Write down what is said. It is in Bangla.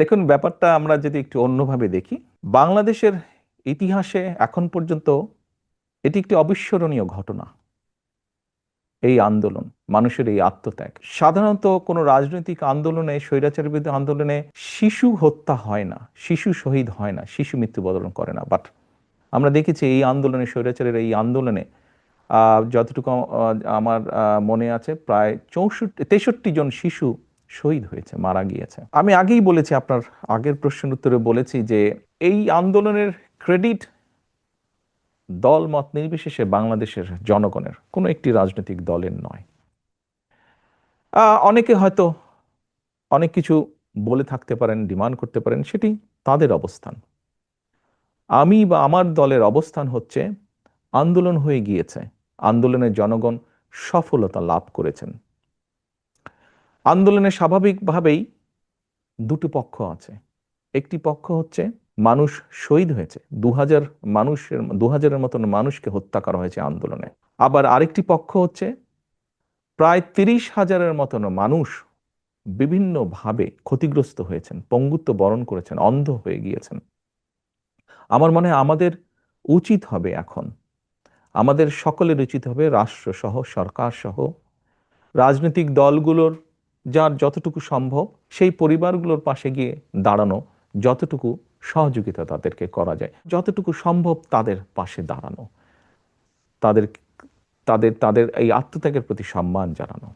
দেখুন, ব্যাপারটা আমরা যদি একটু অন্যভাবে দেখি, বাংলাদেশের ইতিহাসে এখন পর্যন্ত এটি একটি অবিস্মরণীয় ঘটনা। এই আন্দোলন, মানুষের এই আত্মত্যাগ। সাধারণত কোনো রাজনৈতিক আন্দোলনে স্বৈরাচার বিরোধী আন্দোলনে শিশু হত্যা হয় না, শিশু শহীদ হয় না, শিশু মৃত্যুবরণ করে না। বাট আমরা দেখেছি এই আন্দোলনে, স্বৈরাচারের এই আন্দোলনে যতটুকু আমার মনে আছে, প্রায় চৌষট্টি, তেষট্টি জন শিশু শহীদ হয়েছে, মারা গিয়েছে। আমি আগেই বলেছি, আপনার আগের প্রশ্নের উত্তরে বলেছি যে এই আন্দোলনের ক্রেডিট দল মত নির্বিশেষে বাংলাদেশের জনগণের, কোনো একটি রাজনৈতিক দলের নয়। অনেকে হয়তো অনেক কিছু বলে থাকতে পারেন, ডিমান্ড করতে পারেন, সেটি তাদের অবস্থান। আমি বা আমার দলের অবস্থান হচ্ছে, আন্দোলন হয়ে গিয়েছে, আন্দোলনের জনগণ সফলতা লাভ করেছেন। আন্দোলনে স্বাভাবিকভাবেই দুটো পক্ষ আছে। একটি পক্ষ হচ্ছে মানুষ শহীদ হয়েছে দু হাজার মানুষের দু হাজারের মতন মানুষকে হত্যা করা হয়েছে আন্দোলনে। আবার আরেকটি পক্ষ হচ্ছে প্রায় তিরিশ হাজারের মতন মানুষ বিভিন্নভাবে ক্ষতিগ্রস্ত হয়েছেন, পঙ্গুত্ব বরণ করেছেন, অন্ধ হয়ে গিয়েছেন। আমার মনে হয় আমাদের উচিত হবে এখন, আমাদের সকলের উচিত হবে রাষ্ট্রসহ সরকার সহ রাজনৈতিক দলগুলোর যার যতটুকু সম্ভব সেই পরিবারগুলোর পাশে গিয়ে দাঁড়ানো যতটুকু সহযোগিতা তাদেরকে করা যায়, যতটুকু সম্ভব তাদের পাশে দাঁড়ানো, তাদের তাদের তাদের এই আত্মত্যাগের প্রতি সম্মান জানানো।